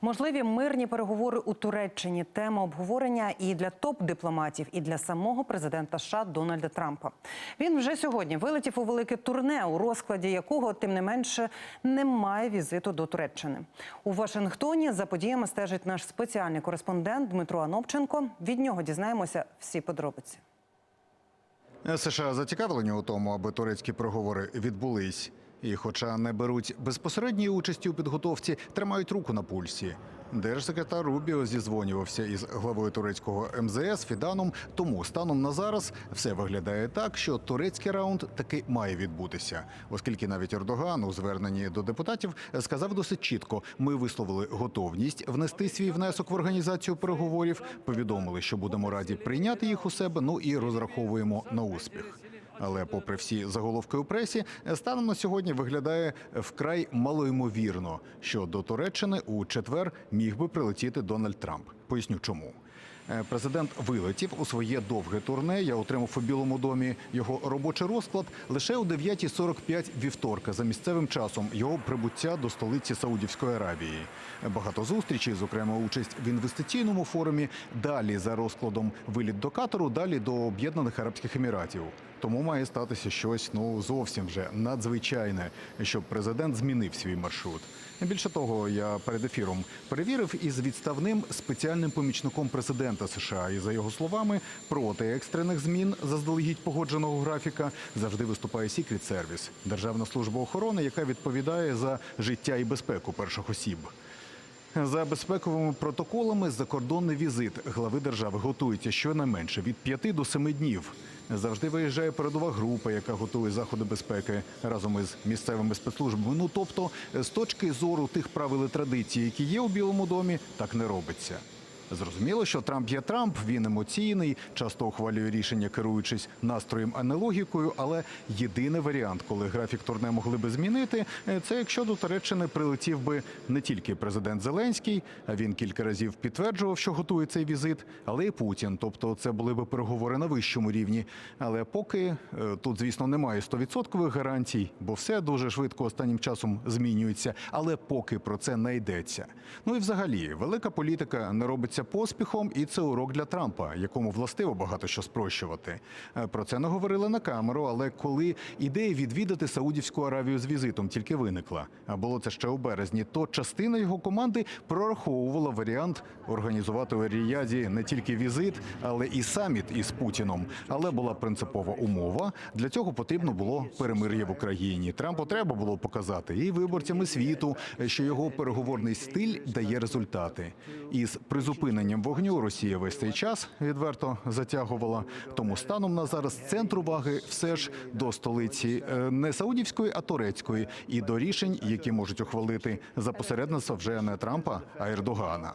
Можливі мирні переговори у Туреччині тема обговорення і для топ-дипломатів, і для самого президента США Дональда Трампа. Він вже сьогодні вилетів у велике турне, у розкладі якого, тим не менше, немає візиту до Туреччини. У Вашингтоні за подіями стежить наш спеціальний кореспондент Дмитро Анопченко. Від нього дізнаємося всі подробиці. США зацікавлені у тому, аби турецькі переговори відбулись. І, хоча не беруть безпосередньої участі у підготовці, тримають руку на пульсі. Держсекретар Рубіо зізвонювався із главою турецького МЗС Фіданом. Тому станом на зараз все виглядає так, що турецький раунд таки має відбутися, оскільки навіть Ердоган у зверненні до депутатів сказав досить чітко: ми висловили готовність внести свій внесок в організацію переговорів. Повідомили, що будемо раді прийняти їх у себе. Ну і розраховуємо на успіх. Але, попри всі заголовки у пресі, станом на сьогодні виглядає вкрай малоймовірно, що до Туреччини у четвер міг би прилетіти Дональд Трамп. Поясню чому. Е, Президент вилетів у своє довге турне. Я отримав у Білому домі його робочий розклад лише о 9.45 вівторка за місцевим часом його прибуття до столиці Саудівської Аравії. Багато зустрічей, зокрема участь в інвестиційному форумі. Далі за розкладом виліт до Катару, далі до Об'єднаних Арабських Еміратів. Тому має статися щось ну зовсім вже надзвичайне, щоб президент змінив свій маршрут. Більше того, я перед ефіром перевірив із відставним спеціальним помічником президента США. І за його словами, проти екстрених змін заздалегідь погодженого графіка завжди виступає Secret Service – Державна служба охорони, яка відповідає за життя і безпеку перших осіб. За безпековими протоколами закордонний візит глави держави готується щонайменше від 5 до 7 днів. Завжди виїжджає передова група, яка готує заходи безпеки разом із місцевими спецслужбами. Ну тобто, з точки зору тих правил і традицій, які є у Білому домі, так не робиться. Зрозуміло, що Трамп є Трамп, він емоційний, часто ухвалює рішення, керуючись настроєм, а не логікою. Але єдиний варіант, коли графік турне могли би змінити, е, це якщо до Туреччини прилетів би не тільки президент Зеленський, а він кілька разів підтверджував, що готує цей візит, але і Путін. Тобто, це були би переговори на вищому рівні. Але поки е, тут, звісно, немає 100% гарантій, бо все дуже швидко останнім часом змінюється. Але поки про це не йдеться. Ну і взагалі, велика політика не робиться поспіхом, і це урок для Трампа, якому властиво багато що спрощувати. Е, Про це не говорили на камеру, але коли ідея відвідати Саудівську Аравію з візитом тільки виникла, а було це ще у березні, то частина його команди прораховувала варіант організувати у Ріяді не тільки візит, але і саміт із Путіном. Але була принципова умова. Для цього потрібно було перемир'я в Україні. Трампу треба було показати і виборцям і світу, що його переговорний стиль дає результати. Із призупиненням вогню Росія весь цей час відверто затягувала. Тому станом на зараз центр уваги все ж до столиці е, не саудівської, а турецької, і до рішень, які можуть ухвалити за посередництва вже не Трампа, а Ердогана.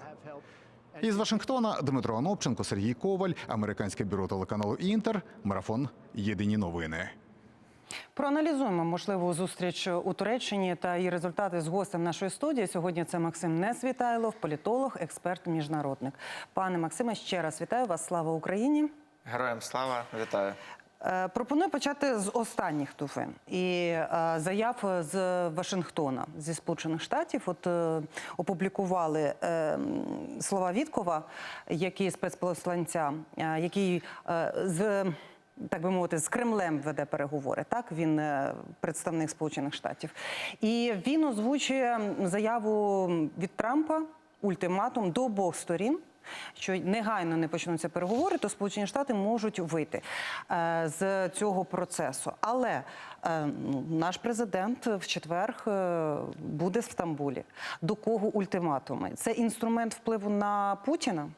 Із Вашингтона Дмитро Анопченко, Сергій Коваль, американське бюро телеканалу Інтер, марафон Єдині новини. Проаналізуємо можливу зустріч у Туреччині та її результати з гостем нашої студії. Сьогодні це Максим Несвітайлов, політолог, експерт, міжнародник. Пане Максиме, ще раз вітаю вас. Слава Україні. Героям слава, вітаю. Е, Пропоную почати з останніх новин і е, заяв з Вашингтона зі Сполучених Штатів. От е, опублікували слова Віткова, який спецпосланця, який з так би мовити, з Кремлем веде переговори. Так він е, представник Сполучених Штатів, і він озвучує заяву від Трампа ультиматум до обох сторін. Що негайно не почнуться переговори, то Сполучені Штати можуть вийти е, з цього процесу. Але е, ну, наш президент в четвер буде в Стамбулі. До кого ультиматуми? Це інструмент впливу на Путіна?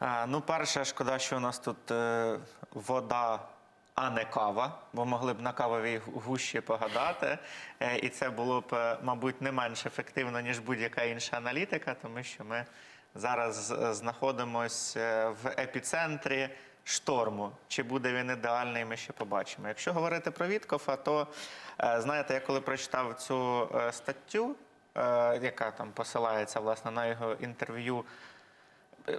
Ну, перше, шкода, що у нас тут е, вода, а не кава, бо могли б на кавовій гущі погадати. Е, і це було б, е, мабуть, не менш ефективно, ніж будь-яка інша аналітика, тому що ми зараз знаходимося в епіцентрі шторму. Чи буде він ідеальний, ми ще побачимо. Якщо говорити про Віткофа, то знаєте, я коли прочитав цю статтю, яка там посилається власне на його інтерв'ю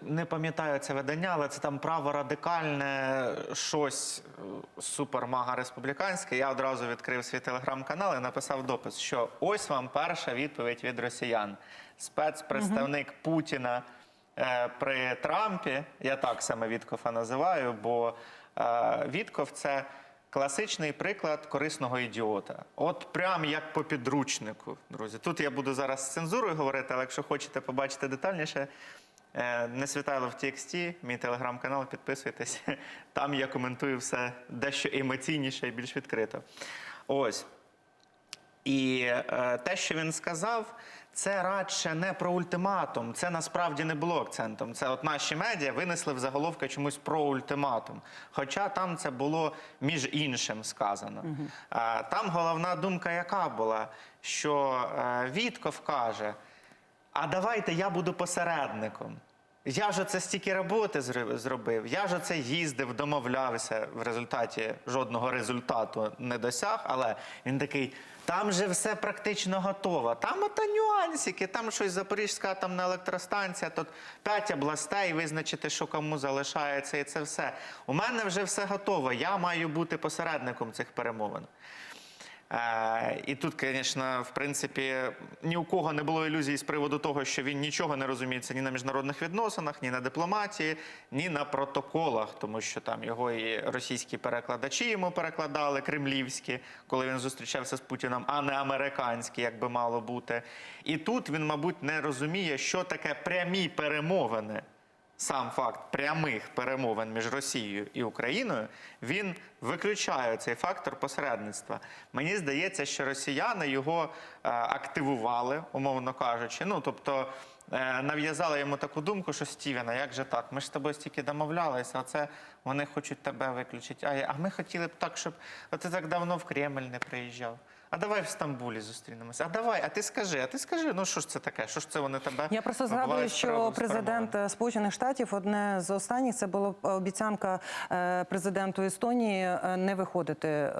не пам'ятаю це видання, але це там праворадикальне щось е, супер-мага республіканське. Я одразу відкрив свій телеграм-канал і написав допис, що ось вам перша відповідь від росіян. Спецпредставник Путіна е, при Трампі, я так саме Віткофа називаю, бо е, Вітков це. Класичний приклад корисного ідіота. От прям як по підручнику, друзі. Тут я буду зараз з цензурою говорити, але якщо хочете побачити детальніше, не світайло в TXT, мій телеграм-канал, підписуйтесь. Там я коментую все дещо емоційніше і більш відкрито. Ось. І е, те, що він сказав, це радше не про ультиматум. Це насправді не було акцентом. Це от наші медіа винесли в заголовки чомусь про ультиматум. Хоча там це було між іншим сказано. Е, там головна думка яка була, що е, Вітков каже: а давайте я буду посередником. Я ж оце стільки роботи зробив, я ж оце їздив, домовлявся. В результаті жодного результату не досяг, але він такий. Там же все практично готово. Там ото нюансики, там щось Запорізька атомна електростанція, тут п'ять областей, визначити, що кому залишається, і це все. У мене вже все готово. Я маю бути посередником цих перемовин. Е, І тут, звісно, в принципі, ні у кого не було ілюзій з приводу того, що він нічого не розуміється ні на міжнародних відносинах, ні на дипломатії, ні на протоколах, тому що там його і російські перекладачі йому перекладали кремлівські, коли він зустрічався з Путіном, а не американські, як би мало бути. І тут він, мабуть, не розуміє, що таке прямі перемовини сам факт прямих перемовин між Росією і Україною він виключає цей фактор посередництва. Мені здається, що росіяни його е, активували, умовно кажучи. Ну тобто е, нав'язали йому таку думку, що Стівена, як же так? Ми ж з тобою стільки домовлялися, а це вони хочуть тебе виключити. А, а ми хотіли б так, щоб а ти так давно в Кремль не приїжджав. А давай в Стамбулі зустрінемося. А давай, а ти скажи, а ти скажи, ну що ж це таке? Що ж це вони тебе Я просто згадую, що президент е, Сполучених Штатів одне з останніх це була обіцянка е, президенту Естонії е, не виходити е,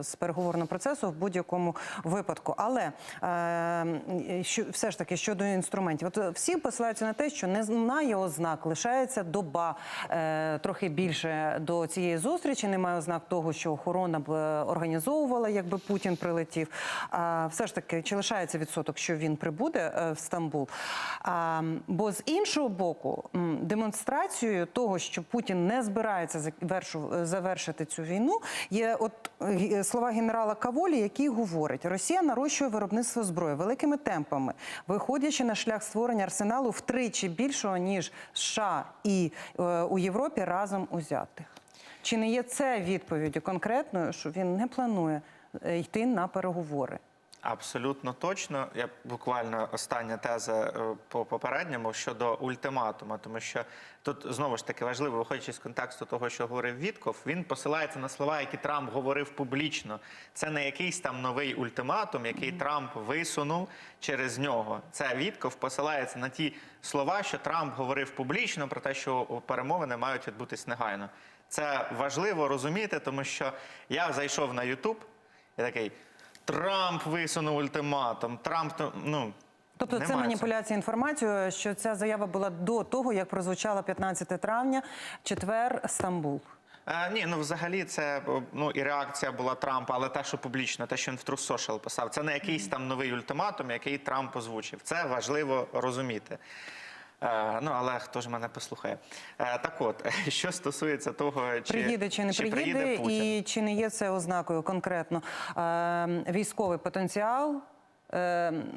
з переговорного процесу в будь-якому випадку. Але е, що все ж таки щодо інструментів, от е, всі посилаються на те, що не знає ознак, лишається доба е, трохи більше до цієї зустрічі. Немає ознак того, що охорона б е, організовувала, якби Путін прилетів. А все ж таки, чи лишається відсоток, що він прибуде е, в Стамбул? Бо з іншого боку, демонстрацією того, що Путін не збирається завершити цю війну, є от е, слова генерала Каволі, який говорить: Росія нарощує виробництво зброї великими темпами, виходячи на шлях створення арсеналу втричі більшого ніж США і е, у Європі разом узятих. Чи не є це відповіддю конкретною, що він не планує е, йти на переговори? Абсолютно точно. Я буквально остання теза е, по попередньому щодо ультиматуму, тому що тут знову ж таки важливо, виходячи з контексту того, що говорив Вітков, він посилається на слова, які Трамп говорив публічно. Це не якийсь там новий ультиматум, який Трамп висунув через нього. Це Вітков посилається на ті слова, що Трамп говорив публічно про те, що перемовини мають відбутись негайно. Це важливо розуміти, тому що я зайшов на Ютуб і такий. Трамп висунув ультиматум. Трамп ну Тобто це маніпуляція інформацією, що ця заява була до того, як прозвучала 15 травня, четвер, Стамбул. Е, ні, ну взагалі це ну і реакція була Трампа, але те, що публічно, те, що він в True Social писав, це не якийсь там новий ультиматум, який Трамп озвучив. Це важливо розуміти. Е, ну але хто ж мене послухає? Е, так от, що стосується того, чи Приїде чи не приїде, Путін. і чи не є це ознакою конкретно е, військовий потенціал.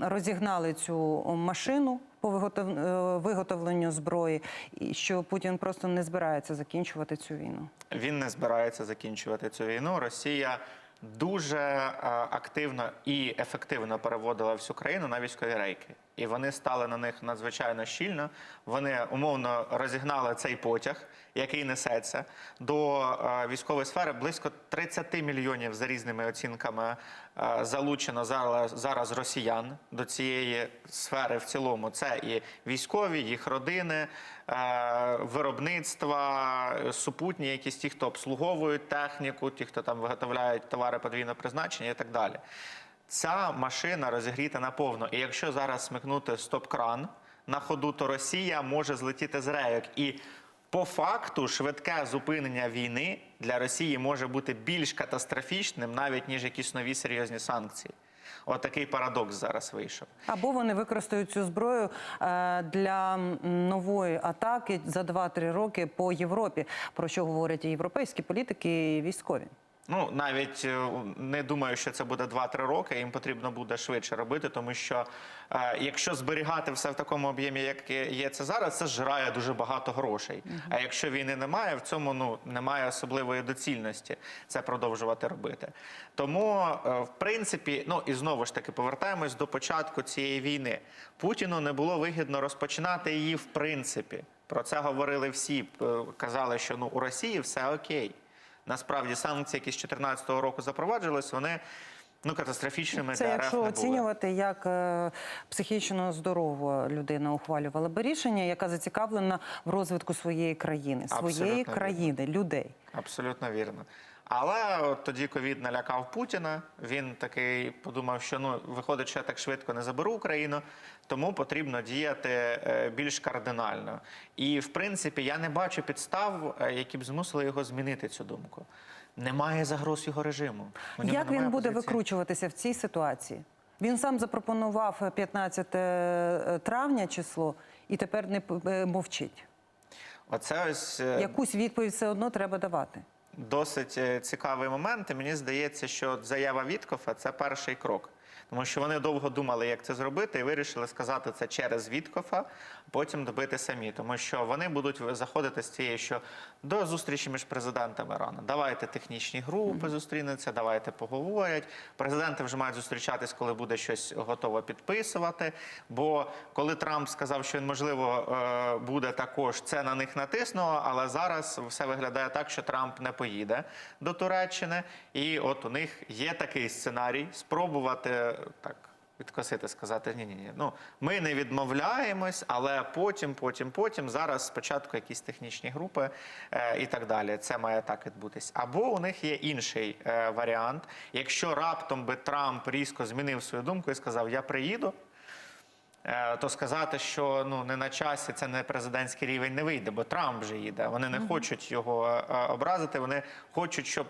Розігнали цю машину по виготов- виготовленню зброї, і що Путін просто не збирається закінчувати цю війну. Він не збирається закінчувати цю війну. Росія дуже активно і ефективно переводила всю країну на військові рейки. І вони стали на них надзвичайно щільно. Вони умовно розігнали цей потяг, який несеться до е, військової сфери. Близько 30 мільйонів за різними оцінками е, залучено зараз, зараз росіян до цієї сфери в цілому. Це і військові, їх родини, е, виробництва, супутні, якісь ті, хто обслуговують техніку, ті, хто там виготовляють товари подвійного призначення і так далі. Ця машина розігріта наповно. І якщо зараз смикнути стоп-кран на ходу, то Росія може злетіти з рейок. І по факту швидке зупинення війни для Росії може бути більш катастрофічним, навіть ніж якісь нові серйозні санкції. От парадокс зараз вийшов. Або вони використають цю зброю е, для нової атаки за 2-3 роки по Європі, про що говорять і європейські політики, і військові. Ну навіть е, не думаю, що це буде 2-3 роки. Їм потрібно буде швидше робити, тому що е, якщо зберігати все в такому об'ємі, як є це зараз, це жирає дуже багато грошей. А якщо війни немає, в цьому ну немає особливої доцільності це продовжувати робити. Тому, е, в принципі, ну і знову ж таки повертаємось до початку цієї війни. Путіну не було вигідно розпочинати її в принципі. Про це говорили всі. Е, Казали, що ну у Росії все окей. Насправді санкції, які з 2014 року запроваджувалися, вони ну катастрофічними Це якщо не були. оцінювати, як е, психічно здорова людина ухвалювала би рішення, яка зацікавлена в розвитку своєї країни, своєї Абсолютно країни, людей. Абсолютно вірно. Але от тоді ковід налякав Путіна. Він такий подумав, що ну виходить, що я так швидко не заберу Україну, тому потрібно діяти е, більш кардинально. І в принципі я не бачу підстав, е, які б змусили його змінити цю думку. Немає загроз його режиму. Як він буде позиції. викручуватися в цій ситуації? Він сам запропонував 15 травня число і тепер не е, мовчить. Оце ось е, Якусь відповідь все одно треба давати. Досить е, цікавий момент. І мені здається, що заява Віткофа це перший крок. Тому що вони довго думали, як це зробити, і вирішили сказати це через Віткофа, потім добити самі. Тому що вони будуть заходити з цією, що до зустрічі між президентами рано. Давайте технічні групи зустрінуться, давайте поговорять. Президенти вже мають зустрічатись, коли буде щось готово підписувати. Бо коли Трамп сказав, що він можливо е, буде також, це на них натиснуло, але зараз все виглядає так, що Трамп не поїде до Туреччини. І от у них є такий сценарій спробувати так. Відкосити, сказати ні, ні, ні. Ну ми не відмовляємось, але потім, потім, потім. Зараз спочатку якісь технічні групи е, і так далі. Це має так відбутись. Або у них є інший е, варіант. Якщо раптом би Трамп різко змінив свою думку і сказав: Я приїду. Е, То сказати, що ну не на часі це не президентський рівень не вийде, бо Трамп вже їде. Вони не хочуть його е, образити. Вони хочуть, щоб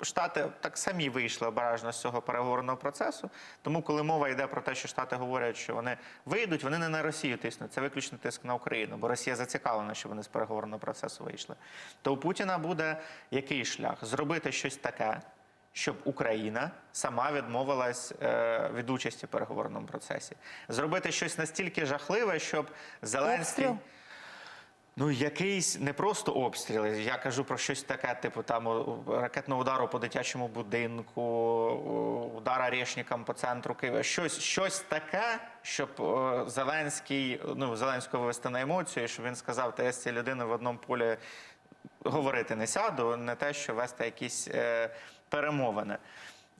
е, штати так самі вийшли обережно з цього переговорного процесу. Тому, коли мова йде про те, що штати говорять, що вони вийдуть, вони не на Росію тиснуть. Це виключно тиск на Україну, бо Росія зацікавлена, щоб вони з переговорного процесу вийшли. То у Путіна буде який шлях зробити щось таке щоб Україна сама відмовилась е, від участі в переговорному процесі, зробити щось настільки жахливе, щоб Зеленський. Обстріл? Ну, якийсь не просто обстріли. Я кажу про щось таке, типу там ракетного удару по дитячому будинку, у- удар орешникам по центру Києва. Щось, щось таке, щоб Зеленський, ну Зеленського вивести на емоцію, щоб він сказав, та я з цією людиною в одному полі говорити не сяду, не те, що вести якісь е, перемовини.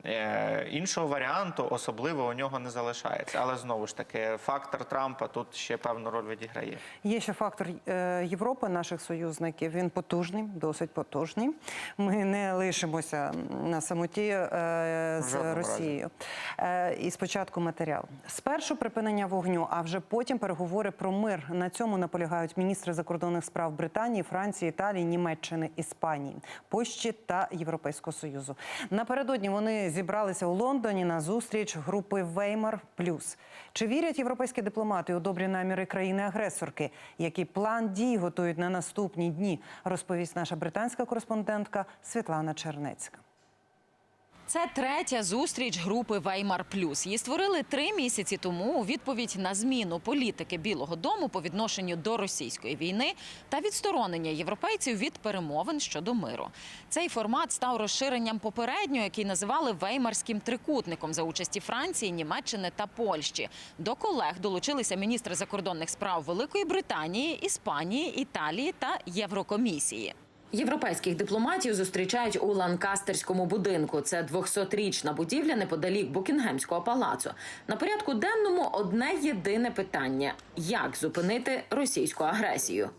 Е, іншого варіанту особливо у нього не залишається. Але знову ж таки, фактор Трампа тут ще певну роль відіграє. Є ще фактор е, Європи, наших союзників. Він потужний, досить потужний. Ми не лишимося на самоті е, з Росією. І спочатку матеріал. Спершу припинення вогню, а вже потім переговори про мир. На цьому наполягають міністри закордонних справ Британії, Франції, Італії, Німеччини, Іспанії, Польщі та Європейського союзу. Напередодні вони зібралися у Лондоні на зустріч групи Веймар Плюс. Чи вірять європейські дипломати у добрі наміри країни-агресорки? Який план дій готують на наступні дні? Розповість наша британська кореспондентка Світлана Чернецька. Це третя зустріч групи Веймар Плюс. Її створили три місяці тому у відповідь на зміну політики Білого Дому по відношенню до російської війни та відсторонення європейців від перемовин щодо миру. Цей формат став розширенням попереднього, який називали Веймарським трикутником за участі Франції, Німеччини та Польщі. До колег долучилися міністри закордонних справ Великої Британії, Іспанії, Італії та Єврокомісії. Європейських дипломатів зустрічають у Ланкастерському будинку. Це 200-річна будівля неподалік Букінгемського палацу. На порядку денному одне єдине питання: як зупинити російську агресію?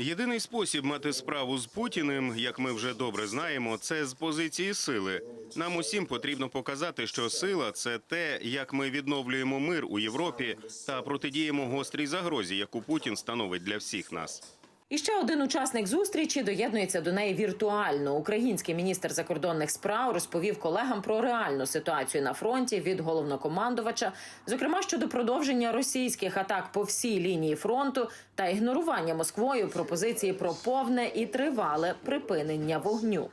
Єдиний спосіб мати справу з Путіним, як ми вже добре знаємо, це з позиції сили. Нам усім потрібно показати, що сила це те, як ми відновлюємо мир у Європі та протидіємо гострій загрозі, яку Путін становить для всіх нас. І ще один учасник зустрічі доєднується до неї віртуально. Український міністр закордонних справ розповів колегам про реальну ситуацію на фронті від головнокомандувача, зокрема щодо продовження російських атак по всій лінії фронту та ігнорування Москвою пропозиції про повне і тривале припинення вогню.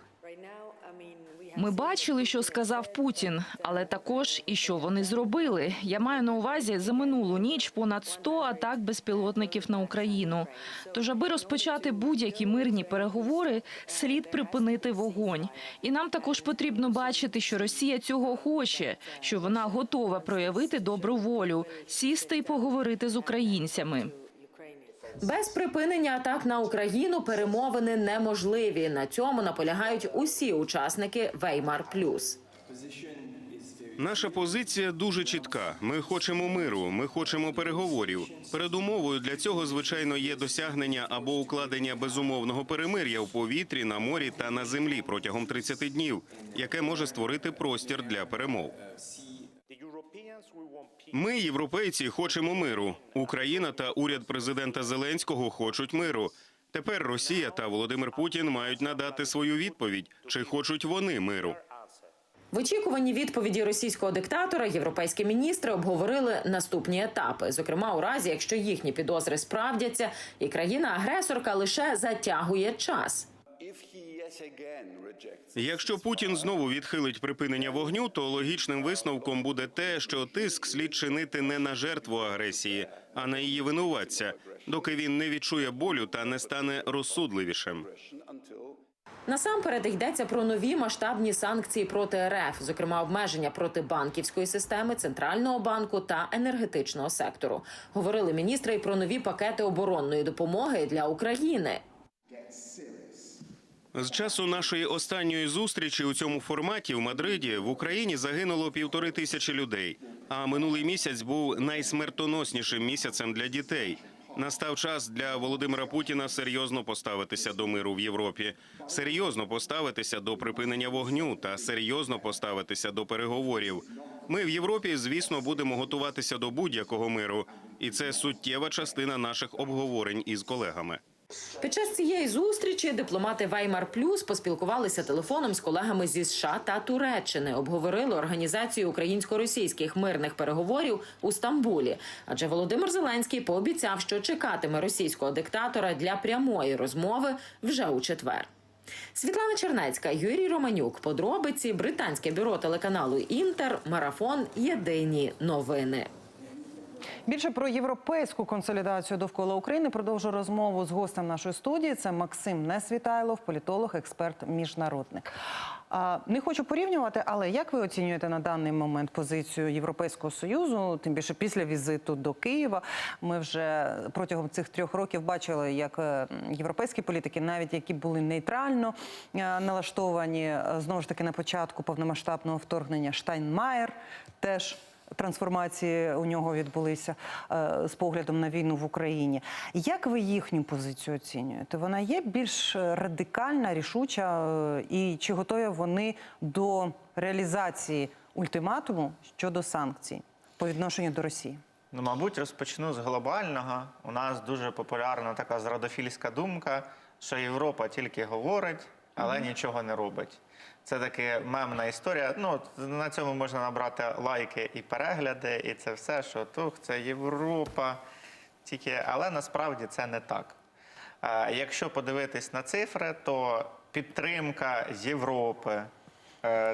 Ми бачили, що сказав Путін, але також і що вони зробили. Я маю на увазі за минулу ніч понад 100 атак безпілотників на Україну. Тож, аби розпочати будь-які мирні переговори, слід припинити вогонь. І нам також потрібно бачити, що Росія цього хоче, що вона готова проявити добру волю, сісти і поговорити з українцями. Без припинення атак на Україну перемовини неможливі. На цьому наполягають усі учасники Веймар Плюс. Наша позиція дуже чітка. Ми хочемо миру, ми хочемо переговорів. Передумовою для цього, звичайно, є досягнення або укладення безумовного перемир'я в повітрі, на морі та на землі протягом 30 днів, яке може створити простір для перемов. Ми, європейці, хочемо миру. Україна та уряд президента Зеленського хочуть миру. Тепер Росія та Володимир Путін мають надати свою відповідь, чи хочуть вони миру. В очікуванні відповіді російського диктатора європейські міністри обговорили наступні етапи, зокрема у разі, якщо їхні підозри справдяться, і країна-агресорка лише затягує час. Якщо Путін знову відхилить припинення вогню, то логічним висновком буде те, що тиск слід чинити не на жертву агресії, а на її винуватця, доки він не відчує болю та не стане розсудливішим. Насамперед йдеться про нові масштабні санкції проти РФ, зокрема обмеження проти банківської системи, центрального банку та енергетичного сектору. Говорили міністри й про нові пакети оборонної допомоги для України. З часу нашої останньої зустрічі у цьому форматі в Мадриді в Україні загинуло півтори тисячі людей. А минулий місяць був найсмертоноснішим місяцем для дітей. Настав час для Володимира Путіна серйозно поставитися до миру в Європі, серйозно поставитися до припинення вогню та серйозно поставитися до переговорів. Ми в Європі, звісно, будемо готуватися до будь-якого миру, і це суттєва частина наших обговорень із колегами. Під час цієї зустрічі дипломати Веймар Плюс поспілкувалися телефоном з колегами зі США та Туреччини. Обговорили організацію українсько-російських мирних переговорів у Стамбулі. Адже Володимир Зеленський пообіцяв, що чекатиме російського диктатора для прямої розмови вже у четвер. Світлана Чернецька, Юрій Романюк. Подробиці британське бюро телеканалу Інтер. Марафон. Єдині новини. Більше про європейську консолідацію довкола України продовжу розмову з гостем нашої студії. Це Максим Несвітайлов, політолог, експерт, міжнародник. Не хочу порівнювати, але як ви оцінюєте на даний момент позицію Європейського союзу? Тим більше після візиту до Києва, ми вже протягом цих трьох років бачили, як е, європейські політики, навіть які були нейтрально е, налаштовані, е, знову ж таки на початку повномасштабного вторгнення Штайнмаєр теж трансформації у нього відбулися е, з поглядом на війну в Україні. Як ви їхню позицію оцінюєте? Вона є більш радикальна, рішуча, е, і чи готові вони до реалізації ультиматуму щодо санкцій по відношенню до Росії? Ну, мабуть, розпочну з глобального. У нас дуже популярна така зрадофільська думка, що Європа тільки говорить, але нічого не робить. Це таки мемна історія. Ну, на цьому можна набрати лайки і перегляди, і це все, що тух, це Європа. Тільки, але насправді це не так. Е, Якщо подивитись на цифри, то підтримка Європи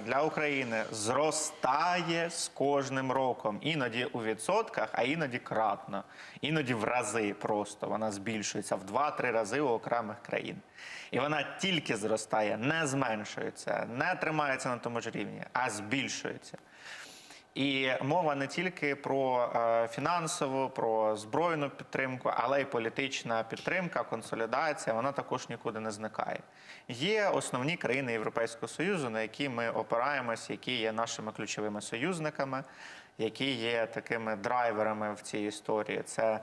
для України зростає з кожним роком. Іноді у відсотках, а іноді кратно. Іноді в рази просто. Вона збільшується в 2-3 рази у окремих країн. І вона тільки зростає, не зменшується, не тримається на тому ж рівні, а збільшується. І мова не тільки про е, фінансову, про збройну підтримку, але й політична підтримка, консолідація. Вона також нікуди не зникає. Є основні країни Європейського союзу, на які ми опираємось, які є нашими ключовими союзниками, які є такими драйверами в цій історії. Це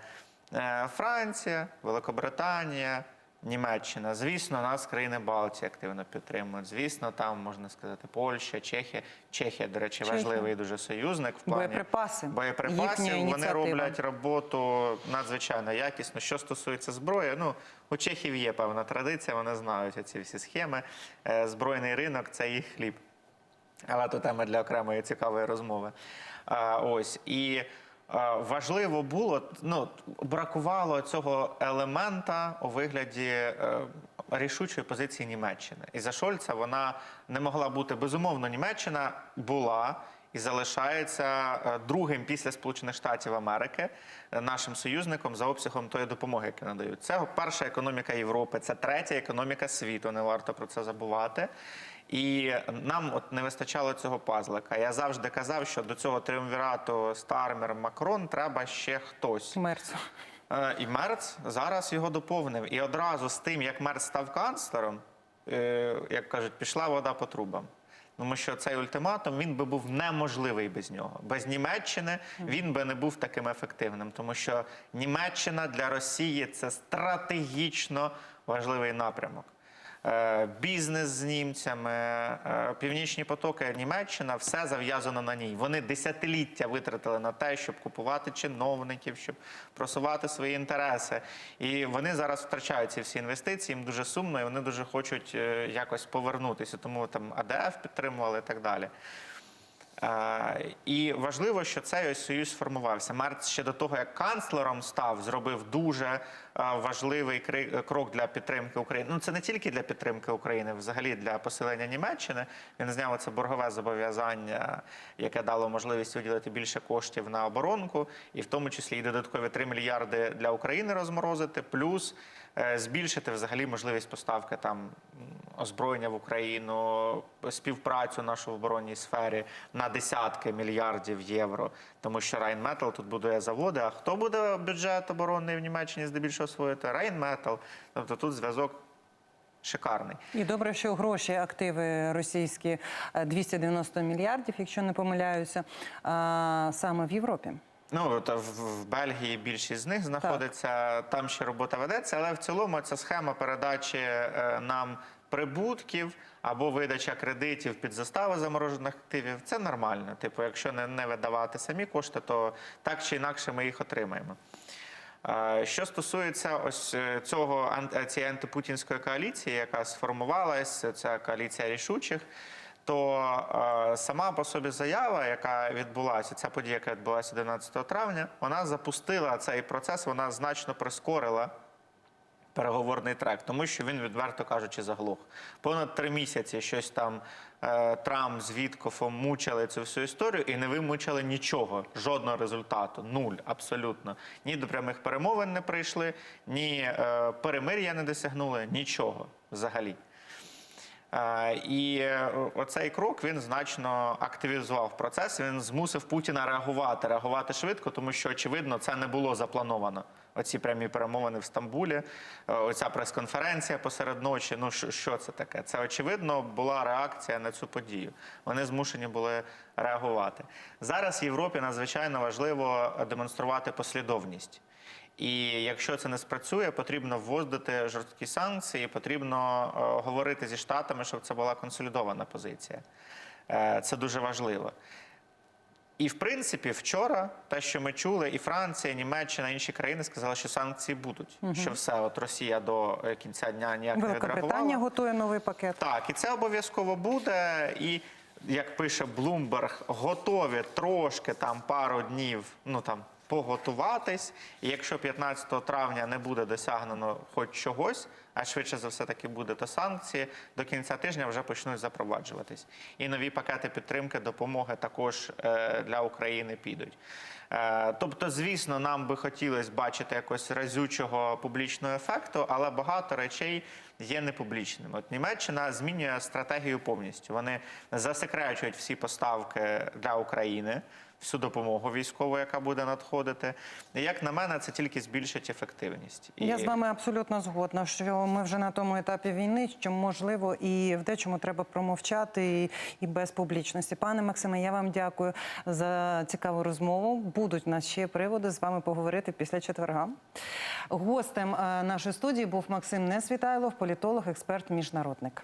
е, Франція, Великобританія, Німеччина. Звісно, нас країни Балтії активно підтримують. Звісно, там можна сказати Польща, Чехія. Чехія, до речі, Чехія. важливий дуже союзник в плані Боєприпаси. боєприпасів. Вони роблять роботу надзвичайно якісно. Що стосується зброї, ну у чехів є певна традиція, вони знають ці всі схеми. Е, Збройний ринок це їх хліб. Але то тема для окремої цікавої розмови. А, ось і важливо було, ну бракувало цього елемента у вигляді е, рішучої позиції Німеччини. І за Шольца вона не могла бути безумовно. Німеччина була. І залишається е, другим після Сполучених Штатів Америки е, нашим союзником за обсягом тої допомоги, яку надають. Це перша економіка Європи, це третя економіка світу. Не варто про це забувати. І нам от не вистачало цього пазлика. Я завжди казав, що до цього триумвірату Стармер Макрон треба ще хтось. Мерц. Е, І Мерц зараз його доповнив. І одразу з тим, як Мерц став канцлером, е, як кажуть, пішла вода по трубам. Тому що цей ультиматум він би був неможливий без нього. Без Німеччини він би не був таким ефективним, тому що Німеччина для Росії це стратегічно важливий напрямок. Е, Бізнес з німцями, е, північні потоки, Німеччина, все зав'язано на ній. Вони десятиліття витратили на те, щоб купувати чиновників, щоб просувати свої інтереси. І вони зараз втрачають ці всі інвестиції. Їм дуже сумно, і вони дуже хочуть е, якось повернутися. Тому там АДФ підтримували і так далі. І важливо, що цей ось союз сформувався. Мерц ще до того, як канцлером став, зробив дуже важливий крок для підтримки України. Ну це не тільки для підтримки України, взагалі для посилення Німеччини. Він зняв це боргове зобов'язання, яке дало можливість виділити більше коштів на оборонку, і в тому числі і додаткові 3 мільярди для України розморозити, плюс е, збільшити взагалі можливість поставки там озброєння в Україну, співпрацю нашу в оборонній сфері на десятки мільярдів євро. Тому що Rheinmetall тут будує заводи. А хто буде бюджет оборонний в Німеччині здебільшого освоїти? Rheinmetall. Тобто тут зв'язок шикарний. І добре, що гроші, активи російські е, 290 мільярдів, якщо не помиляюся, а, саме в Європі. Ну, то в, Бельгії більшість з них знаходиться, там ще робота ведеться, але в цілому ця схема передачі е, нам прибутків або видача кредитів під застави заморожених активів це нормально. Типу, якщо не, не видавати самі кошти, то так чи інакше ми їх отримаємо. Е, Що стосується ось е, цього е, цієї антипутінської коаліції, яка сформувалась, ця коаліція рішучих, то е, сама по собі заява, яка відбулася, ця подія, яка відбулася 11 травня, вона запустила цей процес, вона значно прискорила переговорний трек, тому що він, відверто кажучи, заглох. Понад три місяці щось там е, Трамп з Віткофом мучили цю всю історію і не вимучили нічого, жодного результату. Нуль, абсолютно. Ні до прямих перемовин не прийшли, ні е, перемир'я не досягнули, нічого взагалі. Е, І е, оцей крок він значно активізував процес. Він змусив Путіна реагувати, реагувати швидко, тому що очевидно це не було заплановано. Оці прямі перемовини в Стамбулі, е, оця прес-конференція посеред ночі. Ну що, це таке? Це очевидно була реакція на цю подію. Вони змушені були реагувати. Зараз в Європі надзвичайно важливо демонструвати послідовність. І якщо це не спрацює, потрібно вводити жорсткі санкції, потрібно е, говорити зі штатами, щоб це була консолідована позиція. Е, це дуже важливо. І в принципі, вчора те, що ми чули, і Франція, і Німеччина, і інші країни сказали, що санкції будуть. Що все, от Росія до е, кінця дня ніяк не Великобританія відреагувала. готує новий пакет. Так, і це обов'язково буде. І як пише Блумберг, готові трошки там пару днів, ну там. Поготуватись, і якщо 15 травня не буде досягнено хоч чогось, а швидше за все таки буде, то санкції до кінця тижня вже почнуть запроваджуватись. І нові пакети підтримки, допомоги також е, для України підуть. Е, тобто, звісно, нам би хотілося бачити якось разючого публічного ефекту, але багато речей є непублічними. От Німеччина змінює стратегію повністю. Вони засекречують всі поставки для України. Всю допомогу військову, яка буде надходити. Як на мене, це тільки збільшить ефективність. І- Я з вами абсолютно згодна, що ми вже на тому етапі війни, що можливо і в дечому треба промовчати і, і без публічності. Пане Максиме, я вам дякую за цікаву розмову. Будуть у нас ще приводи з вами поговорити після четверга. Гостем е, нашої студії був Максим Несвітайлов, політолог, експерт, міжнародник.